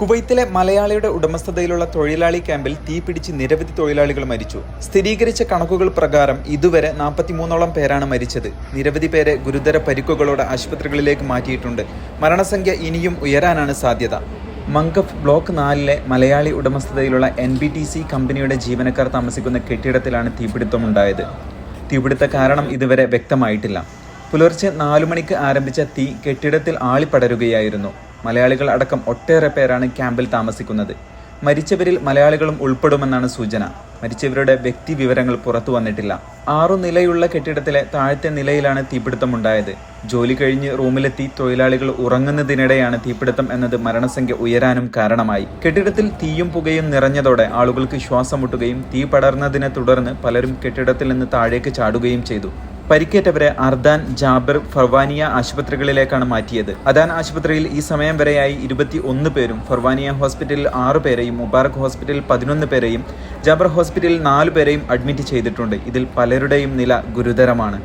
കുവൈത്തിലെ മലയാളിയുടെ ഉടമസ്ഥതയിലുള്ള തൊഴിലാളി ക്യാമ്പിൽ തീപിടിച്ച് നിരവധി തൊഴിലാളികൾ മരിച്ചു. സ്ഥിരീകരിച്ച കണക്കുകൾ പ്രകാരം ഇതുവരെ നാൽപ്പത്തിമൂന്നോളം പേരാണ് മരിച്ചത്. നിരവധി പേരെ ഗുരുതര പരിക്കുകളോടെ ആശുപത്രികളിലേക്ക് മാറ്റിയിട്ടുണ്ട്. മരണസംഖ്യ ഇനിയും ഉയരാനാണ് സാധ്യത. മങ്കഫ് ബ്ലോക്ക് നാലിലെ മലയാളി ഉടമസ്ഥതയിലുള്ള എൻ ബി ടി സി കമ്പനിയുടെ ജീവനക്കാർ താമസിക്കുന്ന കെട്ടിടത്തിലാണ് തീപിടുത്തമുണ്ടായത്. തീപിടുത്ത കാരണം ഇതുവരെ വ്യക്തമായിട്ടില്ല. പുലർച്ചെ നാലു മണിക്ക് ആരംഭിച്ച തീ കെട്ടിടത്തിൽ ആളിപ്പടരുകയായിരുന്നു. മലയാളികൾ അടക്കം ഒട്ടേറെ പേരാണ് ക്യാമ്പിൽ താമസിക്കുന്നത്. മരിച്ചവരിൽ മലയാളികളും ഉൾപ്പെടുമെന്നാണ് സൂചന. മരിച്ചവരുടെ വ്യക്തി വിവരങ്ങൾ പുറത്തു വന്നിട്ടില്ല. ആറു നിലയുള്ള കെട്ടിടത്തിലെ താഴത്തെ നിലയിലാണ് തീപിടുത്തമുണ്ടായത്. ജോലി കഴിഞ്ഞ് റൂമിലെത്തി തൊഴിലാളികൾ ഉറങ്ങുന്നതിനിടെയാണ് തീപിടുത്തം എന്നത് മരണസംഖ്യ ഉയരാനും കാരണമായി. കെട്ടിടത്തിൽ തീയും പുകയും നിറഞ്ഞതോടെ ആളുകൾക്ക് ശ്വാസം മുട്ടുകയും തീ പടർന്നതിനെ തുടർന്ന് പലരും കെട്ടിടത്തിൽ നിന്ന് താഴേക്ക് ചാടുകയും ചെയ്തു. പരിക്കേറ്റവരെ അർദാൻ ജാബിർ ഫർവാനിയ ആശുപത്രികളിലേക്കാണ് മാറ്റിയത്. അദാൻ ആശുപത്രിയിൽ ഈ സമയം വരെയായി ഇരുപത്തി ഒന്ന് പേരും ഫർവാനിയ ഹോസ്പിറ്റലിൽ ആറ് പേരെയും മുബാറക് ഹോസ്പിറ്റലിൽ പതിനൊന്ന് പേരെയും ജാബർ ഹോസ്പിറ്റലിൽ നാല് പേരെയും അഡ്മിറ്റ് ചെയ്തിട്ടുണ്ട്. ഇതിൽ പലരുടെയും നില ഗുരുതരമാണ്.